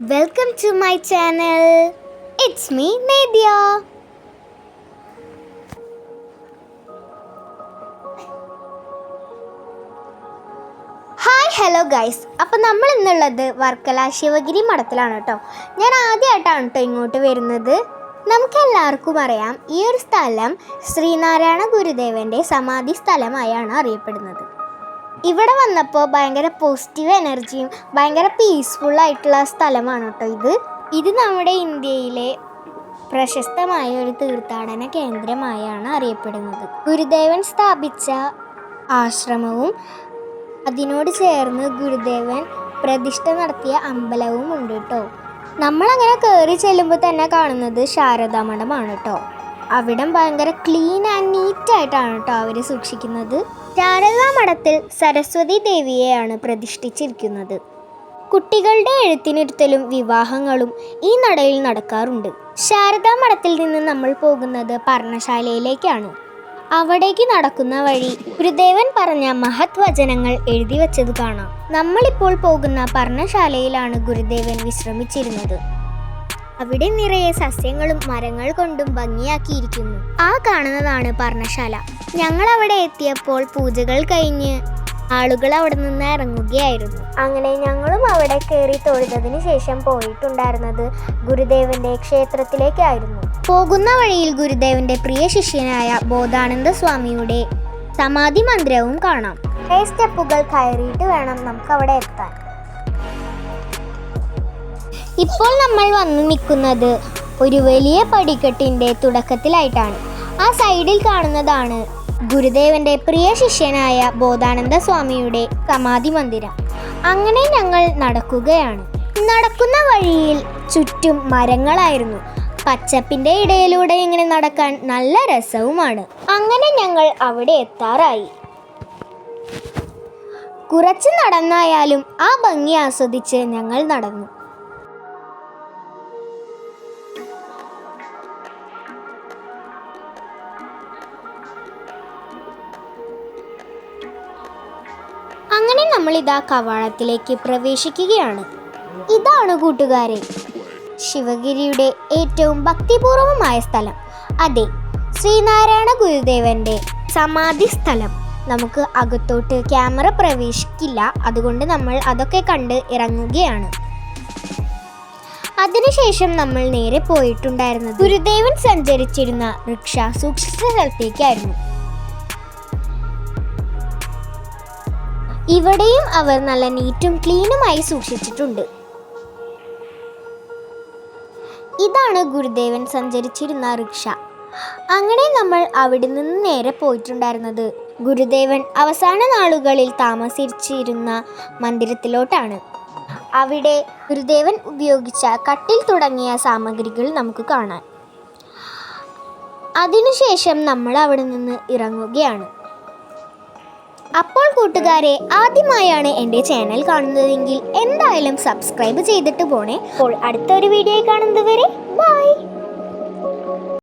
Welcome to my channel it's me Nedya hi hello guys appam നമ്മൾ ഇന്നുള്ളത് വർക്കല ശിവഗിരി മഠത്തിലാണ് കേട്ടോ. ഞാൻ ആദ്യമായിട്ടാണ് കേട്ടോ ഇങ്ങോട്ട് വരുന്നത്. നമുക്കെല്ലാവർക്കും അറിയാം ഈ ഒരു സ്ഥലം ശ്രീനാരായണ ഗുരുദേവന്റെ സമാധി സ്ഥലമായാണ് അറിയപ്പെടുന്നത്. ഇവിടെ വന്നപ്പോൾ ഭയങ്കര പോസിറ്റീവ് എനർജിയും ഭയങ്കര പീസ്ഫുൾ ആയിട്ടുള്ള സ്ഥലമാണ് കേട്ടോ ഇത്. ഇത് നമ്മുടെ ഇന്ത്യയിലെ പ്രശസ്തമായ ഒരു തീർത്ഥാടന കേന്ദ്രമായാണ് അറിയപ്പെടുന്നത്. ഗുരുദേവൻ സ്ഥാപിച്ച ആശ്രമവും അതിനോട് ചേർന്ന് ഗുരുദേവൻ പ്രതിഷ്ഠ നടത്തിയ അമ്പലവും ഉണ്ട് കേട്ടോ. നമ്മളങ്ങനെ കയറി ചെല്ലുമ്പോൾ തന്നെ കാണുന്നത് ശാരദാ മഠമാണ് കേട്ടോ. അവിടം ഭയങ്കര ക്ലീൻ ആൻഡ് നീറ്റ് ആയിട്ടാണ് കേട്ടോ അവർ സൂക്ഷിക്കുന്നത്. ശാരദാ മഠത്തിൽ സരസ്വതി ദേവിയെയാണ് പ്രതിഷ്ഠിച്ചിരിക്കുന്നത്. കുട്ടികളുടെ എഴുത്തിനിരുത്തലും വിവാഹങ്ങളും ഈ നടയിൽ നടക്കാറുണ്ട്. ശാരദാ മഠത്തിൽ നിന്ന് നമ്മൾ പോകുന്നത് പർണശാലയിലേക്കാണ്. അവിടേക്ക് നടക്കുന്ന വഴി ഗുരുദേവൻ പറഞ്ഞ മഹത് വചനങ്ങൾ എഴുതി വച്ചത് കാണാം. നമ്മളിപ്പോൾ പോകുന്ന പർണശാലയിലാണ് ഗുരുദേവൻ വിശ്രമിച്ചിരുന്നത്. അവിടെ നിറയെ സസ്യങ്ങളും മരങ്ങൾ കൊണ്ടും ഭംഗിയാക്കിയിരിക്കുന്നു. ആ കാണുന്നതാണ് പർണശാല. ഞങ്ങൾ അവിടെ എത്തിയപ്പോൾ പൂജകൾ കഴിഞ്ഞ് ആളുകൾ അവിടെ നിന്ന് ഇറങ്ങുകയായിരുന്നു. അങ്ങനെ ഞങ്ങളും അവിടെ കയറി തൊഴുതതിന് ശേഷം പോയിട്ടുണ്ടായിരുന്നത് ഗുരുദേവന്റെ ക്ഷേത്രത്തിലേക്കായിരുന്നു. പോകുന്ന വഴിയിൽ ഗുരുദേവന്റെ പ്രിയ ശിഷ്യനായ ബോധാനന്ദ സ്വാമിയുടെ സമാധി മന്ദിരവും കാണാം. സ്റ്റെപ്പുകൾ കയറിയിട്ട് വേണം നമുക്ക് അവിടെ എത്താൻ. ഇപ്പോൾ നമ്മൾ വന്നു നിൽക്കുന്നത് ഒരു വലിയ പടിക്കെട്ടിന്റെ തുടക്കത്തിലായിട്ടാണ്. ആ സൈഡിൽ കാണുന്നതാണ് ഗുരുദേവന്റെ പ്രിയ ശിഷ്യനായ ബോധാനന്ദ സ്വാമിയുടെ സമാധി മന്ദിരം. അങ്ങനെ ഞങ്ങൾ നടക്കുകയാണ്. നടക്കുന്ന വഴിയിൽ ചുറ്റും മരങ്ങളായിരുന്നു. പച്ചപ്പിന്റെ ഇടയിലൂടെ ഇങ്ങനെ നടക്കാൻ നല്ല രസവുമാണ്. അങ്ങനെ ഞങ്ങൾ അവിടെ എത്താറായി. കുറച്ച് നടന്നായാലും ആ ഭംഗി ആസ്വദിച്ച് ഞങ്ങൾ നടന്നു. ഇതാ കവാടത്തിലേക്ക് പ്രവേശിക്കുകയാണ്. ഇതാണ് കൂട്ടുകാരെ. ശിവഗിരിയുടെ ഏറ്റവും ഭക്തിപൂർവമായ സ്ഥലം. അതെ ശ്രീനാരായണ ഗുരുദേവന്റെ സമാധി സ്ഥലം. നമുക്ക് അകത്തോട്ട് ക്യാമറ പ്രവേശിക്കില്ല. അതുകൊണ്ട് നമ്മൾ അതൊക്കെ കണ്ട് ഇറങ്ങുകയാണ്. അതിനുശേഷം നമ്മൾ നേരെ പോയിട്ടുണ്ടായിരുന്നത് ഗുരുദേവൻ സഞ്ചരിച്ചിരുന്ന റിക്ഷ സൂക്ഷിച്ച സ്ഥലത്തേക്കായിരുന്നു. ഇവിടെയും അവർ നല്ല നീറ്റും ക്ലീനുമായി സൂക്ഷിച്ചിട്ടുണ്ട്. ഇതാണ് ഗുരുദേവൻ സഞ്ചരിച്ചിരുന്ന റിക്ഷ. അങ്ങനെ നമ്മൾ അവിടെ നിന്ന് നേരെ പോയിട്ടുണ്ടായിരുന്നത്. ഗുരുദേവൻ അവസാന നാളുകളിൽ താമസിച്ചിരുന്ന മന്ദിരത്തിലോട്ടാണ്. അവിടെ ഗുരുദേവൻ ഉപയോഗിച്ച കട്ടിൽ തുടങ്ങിയ സാമഗ്രികൾ നമുക്ക് കാണാം അതിനുശേഷം നമ്മൾ അവിടെ നിന്ന് ഇറങ്ങുകയാണ്. അപ്പോൾ കൂട്ടുകാരെ ആദ്യമായാണ് എന്റെ ചാനൽ കാണുന്നതെങ്കിൽ എന്തായാലും സബ്സ്ക്രൈബ് ചെയ്തിട്ട് പോണേ. അപ്പോൾ അടുത്തൊരു വീഡിയോ കാണുന്നത് വരെ ബൈ.